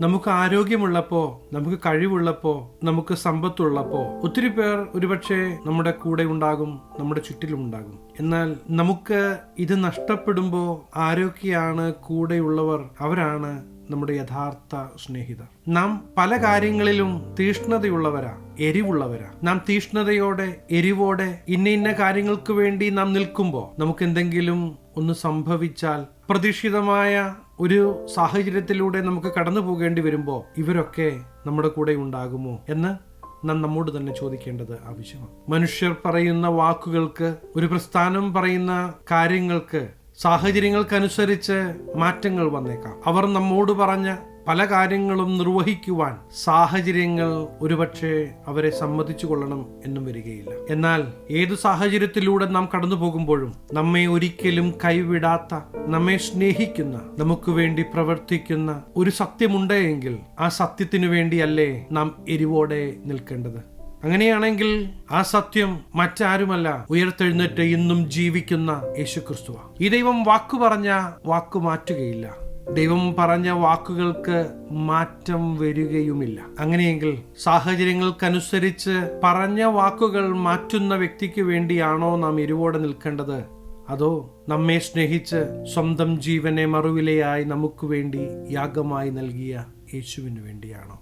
നമുക്ക് ആരോഗ്യമുള്ളപ്പോ നമുക്ക് കഴിവുള്ളപ്പോ നമുക്ക് സമ്പത്തുള്ളപ്പോ ഒത്തിരി പേർ ഒരുപക്ഷെ നമ്മുടെ കൂടെ ഉണ്ടാകും നമ്മുടെ ചുറ്റിലും ഉണ്ടാകും. എന്നാൽ നമുക്ക് ഇത് നഷ്ടപ്പെടുമ്പോൾ ആരൊക്കെയാണ് കൂടെയുള്ളവർ അവരാണ് നമ്മുടെ യഥാർത്ഥ സ്നേഹിതർ. നാം പല കാര്യങ്ങളിലും തീഷ്ണതയുള്ളവരാ എരിവുള്ളവരാ. നാം തീഷ്ണതയോടെ എരിവോടെ ഇന്ന ഇന്ന കാര്യങ്ങൾക്ക് വേണ്ടി നാം നിൽക്കുമ്പോൾ നമുക്ക് എന്തെങ്കിലും ഒന്ന് സംഭവിച്ചാൽ പ്രതീക്ഷിതമായ ഒരു സാഹചര്യത്തിലൂടെ നമുക്ക് കടന്നു പോകേണ്ടി വരുമ്പോൾ ഇവരൊക്കെ നമ്മുടെ കൂടെ ഉണ്ടാകുമോ എന്ന് നാം നമ്മോട് തന്നെ ചോദിക്കേണ്ടത് ആവശ്യമാണ്. മനുഷ്യർ പറയുന്ന വാക്കുകൾക്ക് ഒരു പ്രസ്ഥാനം പറയുന്ന കാര്യങ്ങൾക്ക് സാഹചര്യങ്ങൾക്കനുസരിച്ച് മാറ്റങ്ങൾ വന്നേക്കാം. അവർ നമ്മോട് പറഞ്ഞ പല കാര്യങ്ങളും നിർവഹിക്കുവാൻ സാഹചര്യങ്ങൾ ഒരുപക്ഷെ അവരെ സമ്മതിച്ചു കൊള്ളണം എന്നും വരികയില്ല. എന്നാൽ ഏത് സാഹചര്യത്തിലൂടെ നാം കടന്നു പോകുമ്പോഴും നമ്മെ ഒരിക്കലും കൈവിടാത്ത നമ്മെ സ്നേഹിക്കുന്ന നമുക്ക് വേണ്ടി പ്രവർത്തിക്കുന്ന ഒരു സത്യമുണ്ട് എങ്കിൽ ആ സത്യത്തിനു വേണ്ടിയല്ലേ നാം എരിവോടെ നിൽക്കേണ്ടത്. അങ്ങനെയാണെങ്കിൽ ആ സത്യം മറ്റാരുമല്ല ഉയർത്തെഴുന്നേറ്റ് ഇന്നും ജീവിക്കുന്ന യേശുക്രിസ്തുവ. ഈ ദൈവം വാക്കു പറഞ്ഞ വാക്കു മാറ്റുകയില്ല. ദൈവം പറഞ്ഞ വാക്കുകൾക്ക് മാറ്റം വരികയുമില്ല. അങ്ങനെയെങ്കിൽ സാഹചര്യങ്ങൾക്കനുസരിച്ച് പറഞ്ഞ വാക്കുകൾ മാറ്റുന്ന വ്യക്തിക്ക് വേണ്ടിയാണോ നാം എരിവോടെ നിൽക്കേണ്ടത്? അതോ നമ്മെ സ്നേഹിച്ച് സ്വന്തം ജീവനെ മറുവിലയായി നമുക്ക് വേണ്ടി യാഗമായി നൽകിയ യേശുവിന് വേണ്ടിയാണോ?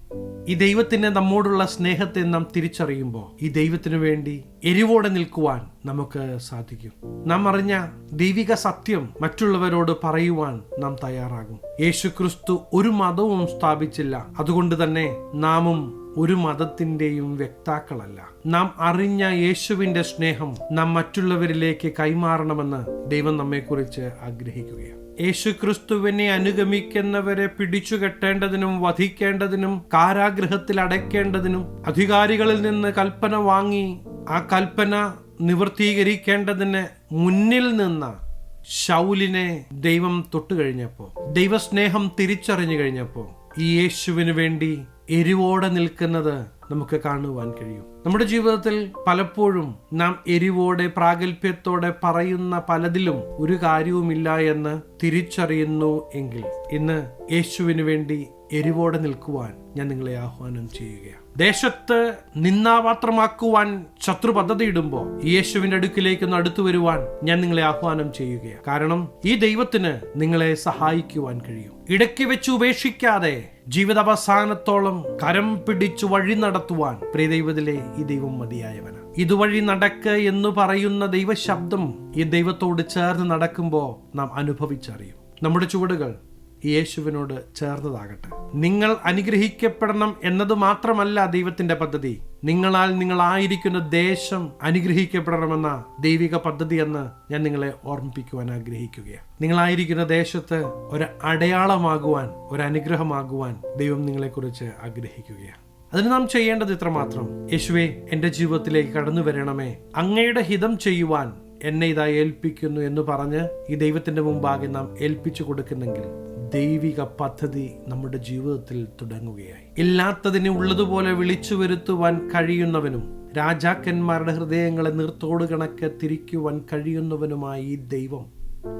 ഈ ദൈവത്തിന്റെ നമ്മോടുള്ള സ്നേഹത്തെ നാം തിരിച്ചറിയുമ്പോൾ ഈ ദൈവത്തിനു വേണ്ടി എരിവോടെ നിൽക്കുവാൻ നമുക്ക് സാധിക്കും. നാം അറിഞ്ഞ ദൈവിക സത്യം മറ്റുള്ളവരോട് പറയുവാൻ നാം തയ്യാറാകും. യേശു ക്രിസ്തു ഒരു മതവും സ്ഥാപിച്ചില്ല. അതുകൊണ്ട് തന്നെ നാമും ഒരു മതത്തിന്റെയും വ്യക്താക്കളല്ല. നാം അറിഞ്ഞ യേശുവിന്റെ സ്നേഹം നാം മറ്റുള്ളവരിലേക്ക് കൈമാറണമെന്ന് ദൈവം നമ്മെക്കുറിച്ച് ആഗ്രഹിക്കുകയാണ്. യേശു ക്രിസ്തുവിനെ അനുഗമിക്കുന്നവരെ പിടിച്ചു കെട്ടേണ്ടതിനും വധിക്കേണ്ടതിനും കാരാഗ്രഹത്തിൽ അടയ്ക്കേണ്ടതിനും അധികാരികളിൽ നിന്ന് കൽപ്പന വാങ്ങി ആ കൽപ്പന നിവർത്തീകരിക്കേണ്ടതിന് മുന്നിൽ നിന്ന ശൗലിനെ ദൈവം തൊട്ടു കഴിഞ്ഞപ്പോ ദൈവസ്നേഹം തിരിച്ചറിഞ്ഞു കഴിഞ്ഞപ്പോ ഈ യേശുവിന് വേണ്ടി എരിവോടെ നിൽക്കുന്നത് നമുക്ക് കാണുവാൻ കഴിയും. നമ്മുടെ ജീവിതത്തിൽ പലപ്പോഴും നാം എരിവോടെ പ്രാഗൽഭ്യത്തോടെ പറയുന്ന പലതിലും ഒരു കാര്യവുമില്ല എന്ന് തിരിച്ചറിയുന്നു എങ്കിൽ ഇന്ന് യേശുവിന് വേണ്ടി എരിവോടെ നിൽക്കുവാൻ ഞാൻ നിങ്ങളെ ആഹ്വാനം ചെയ്യുകയാണ്. ദേശത്ത് നിന്നാപാത്രമാക്കുവാൻ ശത്രു പദ്ധതിയിടുമ്പോൾ യേശുവിന്റെ അടുക്കിലേക്ക് ഒന്ന് അടുത്തു വരുവാൻ ഞാൻ നിങ്ങളെ ആഹ്വാനം ചെയ്യുകയാണ്. കാരണം ഈ ദൈവത്തിന് നിങ്ങളെ സഹായിക്കുവാൻ കഴിയും. ഇടയ്ക്ക് വെച്ച് ഉപേക്ഷിക്കാതെ ജീവിതാവസാനത്തോളം കരം പിടിച്ചു വഴി നടത്തുവാൻ പ്രിയദൈവത്തിലെ ഈ ദൈവം മതിയായവനാണ് ഇതുവഴി നടക്ക് എന്ന് പറയുന്ന ദൈവശബ്ദം ഈ ദൈവത്തോട് ചേർന്ന് നടക്കുമ്പോൾ നാം അനുഭവിച്ചറിയും. നമ്മുടെ ചുവടുകൾ യേശുവിനോട് ചേർന്നതാകട്ടെ. നിങ്ങൾ അനുഗ്രഹിക്കപ്പെടണം എന്നത് മാത്രമല്ല ദൈവത്തിന്റെ പദ്ധതി. നിങ്ങളാൽ നിങ്ങളായിരിക്കുന്ന ദേശം അനുഗ്രഹിക്കപ്പെടണമെന്ന ദൈവിക പദ്ധതി എന്ന് ഞാൻ നിങ്ങളെ ഓർമ്മിപ്പിക്കുവാൻ ആഗ്രഹിക്കുകയാണ്. നിങ്ങളായിരിക്കുന്ന ദേശത്ത് ഒരു അടയാളമാകുവാൻ ഒരു അനുഗ്രഹമാകുവാൻ ദൈവം നിങ്ങളെക്കുറിച്ച് ആഗ്രഹിക്കുകയാണ്. അതിന് നാം ചെയ്യേണ്ടത് ഇത്രമാത്രം. യേശുവെ എന്റെ ജീവിതത്തിലേക്ക് കടന്നു വരണമേ. അങ്ങയുടെ ഹിതം ചെയ്യുവാൻ എന്നെ ഇതാ ഏൽപ്പിക്കുന്നു എന്ന് പറഞ്ഞ് ഈ ദൈവത്തിന്റെ മുമ്പാകെ നാം ഏൽപ്പിച്ചു കൊടുക്കുന്നെങ്കിൽ ദൈവിക പദ്ധതി നമ്മുടെ ജീവിതത്തിൽ തുടങ്ങുകയായി. ഇല്ലാത്തതിനെ ഉള്ളതുപോലെ വിളിച്ചു വരുത്തുവാൻ കഴിയുന്നവനും രാജാക്കന്മാരുടെ ഹൃദയങ്ങളെ നിർത്തോട് കണക്ക് തിരിക്കുവാൻ കഴിയുന്നവനുമായി ഈ ദൈവം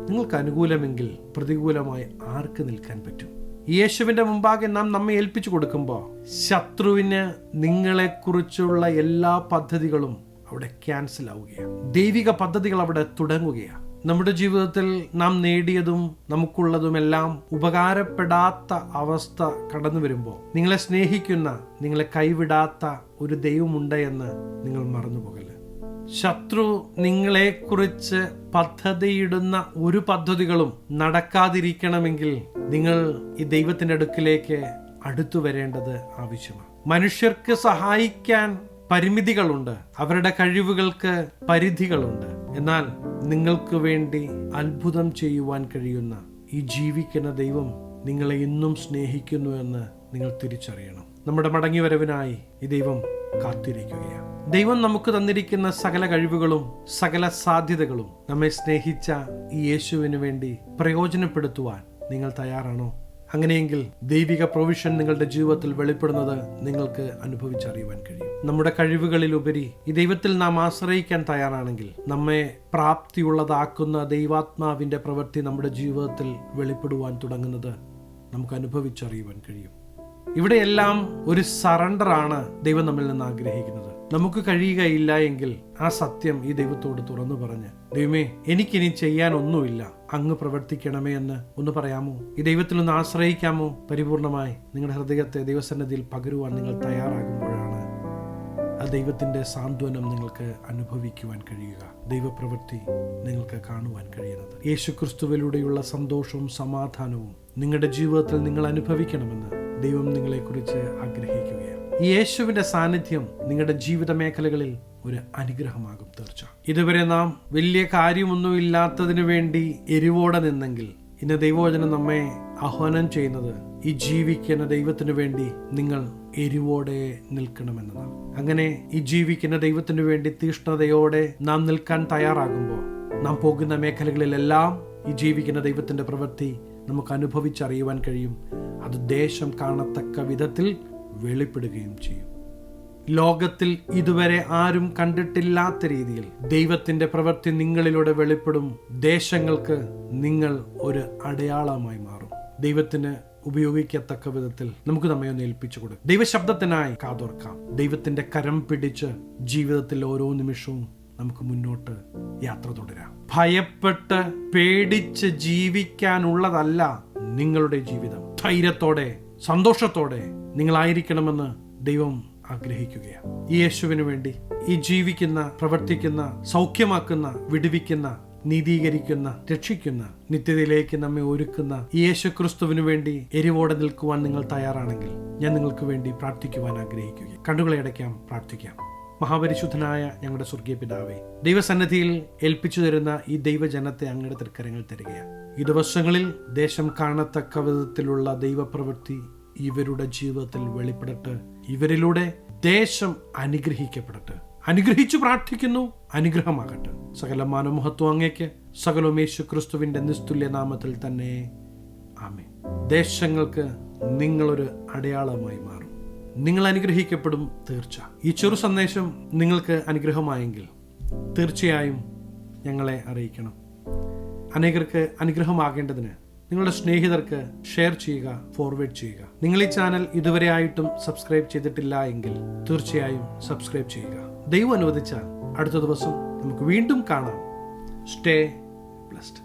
നിങ്ങൾക്ക് അനുകൂലമെങ്കിൽ പ്രതികൂലമായി ആർക്ക് നിൽക്കാൻ പറ്റും? യേശുവിന്റെ മുമ്പാകെ നാം നമ്മെ ഏൽപ്പിച്ചു കൊടുക്കുമ്പോൾ ശത്രുവിന് നിങ്ങളെക്കുറിച്ചുള്ള എല്ലാ പദ്ധതികളും അവിടെ ക്യാൻസൽ ആവുകയാണ്. ദൈവിക പദ്ധതികൾ അവിടെ തുടങ്ങുകയാണ്. നമ്മുടെ ജീവിതത്തിൽ നാം നേടിയതും നമുക്കുള്ളതുമെല്ലാം ഉപകാരപ്പെടാത്ത അവസ്ഥ കടന്നു വരുമ്പോൾ നിങ്ങളെ സ്നേഹിക്കുന്ന നിങ്ങളെ കൈവിടാത്ത ഒരു ദൈവമുണ്ട് എന്ന് നിങ്ങൾ മറന്നുപോകൽ ശത്രു നിങ്ങളെക്കുറിച്ച് പദ്ധതിയിടുന്ന ഒരു പദ്ധതികളും നടക്കാതിരിക്കണമെങ്കിൽ നിങ്ങൾ ഈ ദൈവത്തിന്റെ അടുക്കിലേക്ക് അടുത്തു വരേണ്ടത് ആവശ്യമാണ്. മനുഷ്യർക്ക് സഹായിക്കാൻ പരിമിതികളുണ്ട്. അവരുടെ കഴിവുകൾക്ക് പരിധികളുണ്ട്. എന്നാൽ നിങ്ങൾക്ക് വേണ്ടി അത്ഭുതം ചെയ്യുവാൻ കഴിയുന്ന ഈ ജീവിക്കുന്ന ദൈവം നിങ്ങളെ ഇന്നും സ്നേഹിക്കുന്നു എന്ന് നിങ്ങൾ തിരിച്ചറിയണം. നമ്മുടെ മടങ്ങിവരവിനായി ഈ ദൈവം കാത്തിരിക്കുകയാണ്. ദൈവം നമുക്ക് തന്നിരിക്കുന്ന സകല കഴിവുകളും സകല സാധ്യതകളും നമ്മെ സ്നേഹിച്ച ഈ യേശുവിന് വേണ്ടി പ്രയോജനപ്പെടുത്തുവാൻ നിങ്ങൾ തയ്യാറാണോ? അങ്ങനെയെങ്കിൽ ദൈവിക പ്രൊവിഷൻ നിങ്ങളുടെ ജീവിതത്തിൽ വെളിപ്പെടുന്നത് നിങ്ങൾക്ക് അനുഭവിച്ചറിയുവാൻ കഴിയും. നമ്മുടെ കഴിവുകളിൽ ഉപരി ഈ ദൈവത്തിൽ നാം ആശ്രയിക്കാൻ തയ്യാറാണെങ്കിൽ നമ്മെ പ്രാപ്തിയുള്ളതാക്കുന്ന ദൈവാത്മാവിന്റെ പ്രവൃത്തി നമ്മുടെ ജീവിതത്തിൽ വെളിപ്പെടുവാൻ തുടങ്ങുന്നത് നമുക്ക് അനുഭവിച്ചറിയുവാൻ കഴിയും. ഇവിടെയെല്ലാം ഒരു സറണ്ടറാണ് ദൈവം നമ്മിൽ നിന്ന് ആഗ്രഹിക്കുന്നത്. നമുക്ക് കഴിയുകയില്ല എങ്കിൽ ആ സത്യം ഈ ദൈവത്തോട് തുറന്നു പറഞ്ഞ് ദൈവമേ എനിക്കിനി ചെയ്യാനൊന്നുമില്ല. അങ്ങ് പ്രവർത്തിക്കണമേ എന്ന് ഒന്ന് പറയാമോ? ഈ ദൈവത്തിൽ ഒന്ന് ആശ്രയിക്കാമോ? പരിപൂർണമായി നിങ്ങളുടെ ഹൃദയത്തെ ദൈവസന്നിധിയിൽ പകരുവാൻ നിങ്ങൾ തയ്യാറാകുമ്പോഴാണ് ആ ദൈവത്തിന്റെ സാന്ത്വനം നിങ്ങൾക്ക് അനുഭവിക്കുവാൻ കഴിയുക. ദൈവപ്രവൃത്തി നിങ്ങൾക്ക് കാണുവാൻ കഴിയുന്നത്. യേശു ക്രിസ്തുവിലൂടെയുള്ള സന്തോഷവും സമാധാനവും നിങ്ങളുടെ ജീവിതത്തിൽ നിങ്ങൾ അനുഭവിക്കണമെന്ന് ദൈവം നിങ്ങളെക്കുറിച്ച് ആഗ്രഹിക്കുകയാണ്. ഈ യേശുവിന്റെ സാന്നിധ്യം നിങ്ങളുടെ ജീവിത മേഖലകളിൽ ഒരു അനുഗ്രഹമാകും തീർച്ച ഇതുവരെ നാം വലിയ കാര്യമൊന്നുമില്ലാത്തതിനു വേണ്ടി എരിവോടെ നിന്നെങ്കിൽ ഇന്ന് ദൈവവചനം നമ്മെ ആഹ്വാനം ചെയ്യുന്നത് ഈ ജീവിക്കുന്ന ദൈവത്തിനു വേണ്ടി നിങ്ങൾ എരിവോടെ നിൽക്കണമെന്നതാണ് അങ്ങനെ ഈ ജീവിക്കുന്ന ദൈവത്തിനു വേണ്ടി തീഷ്ണതയോടെ നാം നിൽക്കാൻ തയ്യാറാകുമ്പോൾ നാം പോകുന്ന മേഖലകളിലെല്ലാം ഈ ജീവിക്കുന്ന ദൈവത്തിന്റെ പ്രവൃത്തി നമുക്ക് അനുഭവിച്ചറിയുവാൻ കഴിയും. അത് ദേശം കാണത്തക്ക വിധത്തിൽ വെളിപ്പെടുകയും ചെയ്യും. ലോകത്തിൽ ഇതുവരെ ആരും കണ്ടിട്ടില്ലാത്ത രീതിയിൽ ദൈവത്തിന്റെ പ്രവൃത്തി നിങ്ങളിലൂടെ വെളിപ്പെടും. ദേശങ്ങൾക്ക് നിങ്ങൾ ഒരു അടയാളമായി മാറും. ദൈവത്തിന് ഉപയോഗിക്കത്തക്ക വിധത്തിൽ നമുക്ക് നമ്മെ ഒന്ന് ഏൽപ്പിച്ചു കൊടുക്കും ദൈവശബ്ദത്തിനായി കാതോർക്കാം. ദൈവത്തിന്റെ കരം പിടിച്ച് ജീവിതത്തിൽ ഓരോ നിമിഷവും നമുക്ക് മുന്നോട്ട് യാത്ര തുടരാം. ഭയപ്പെട്ട് പേടിച്ച് ജീവിക്കാനുള്ളതല്ല നിങ്ങളുടെ ജീവിതം. ധൈര്യത്തോടെ സന്തോഷത്തോടെ നിങ്ങളായിരിക്കണമെന്ന് ദൈവം ആഗ്രഹിക്കുകയാണ്. ഈ യേശുവിന് വേണ്ടി ഈ ജീവിക്കുന്ന പ്രവർത്തിക്കുന്ന സൗഖ്യമാക്കുന്ന വിടുവിക്കുന്ന നീതീകരിക്കുന്ന രക്ഷിക്കുന്ന നിത്യതയിലേക്ക് നമ്മെ ഒരുക്കുന്ന യേശു ക്രിസ്തുവിന് വേണ്ടി എരിവോടെ നിൽക്കുവാൻ നിങ്ങൾ തയ്യാറാണെങ്കിൽ ഞാൻ നിങ്ങൾക്ക് വേണ്ടി പ്രാർത്ഥിക്കുവാൻ ആഗ്രഹിക്കുക കണ്ണുകളെ അടയ്ക്കാം പ്രാർത്ഥിക്കാം. മഹാപരിശുദ്ധനായ ഞങ്ങളുടെ സ്വർഗീയ പിതാവേ ദൈവസന്നിധിയിൽ ഏൽപ്പിച്ചു തരുന്ന ഈ ദൈവജനത്തെ അങ്ങയുടെ തൃക്കരങ്ങൾ തരികയാണ്. ഈ ദിവസങ്ങളിൽ ദേശം കാണത്തക്ക വിധത്തിലുള്ള ദൈവപ്രവൃത്തി ഇവരുടെ ജീവിതത്തിൽ വെളിപ്പെടട്ടെ. ഇവരിലൂടെ ദേശം അനുഗ്രഹിക്കപ്പെടട്ടെ. അനുഗ്രഹിച്ചു പ്രാർത്ഥിക്കുന്നു അനുഗ്രഹമാകട്ടെ. സകല മാനമഹത്വം അങ്ങേക്ക് സകലവും യേശു ക്രിസ്തുവിന്റെ നിസ്തുല്യ നാമത്തിൽ തന്നെ. ആമേ ദേശങ്ങൾക്ക് നിങ്ങളൊരു അടയാളമായി മാറും. നിങ്ങൾ അനുഗ്രഹിക്കപ്പെടും തീർച്ച. ഈ ചെറു സന്ദേശം നിങ്ങൾക്ക് അനുഗ്രഹമായെങ്കിൽ തീർച്ചയായും ഞങ്ങളെ അറിയിക്കണം. അനേകർക്ക് അനുഗ്രഹമാകേണ്ടതിന് നിങ്ങളുടെ സ്നേഹിതർക്ക് ഷെയർ ചെയ്യുക ഫോർവേഡ് ചെയ്യുക. നിങ്ങൾ ഈ ചാനൽ ഇതുവരെ ആയിട്ടും സബ്സ്ക്രൈബ് ചെയ്തിട്ടില്ല എങ്കിൽ തീർച്ചയായും സബ്സ്ക്രൈബ് ചെയ്യുക. ദൈവം അനുവദിച്ചാൽ അടുത്ത ദിവസം നമുക്ക് വീണ്ടും കാണാം. Stay blessed.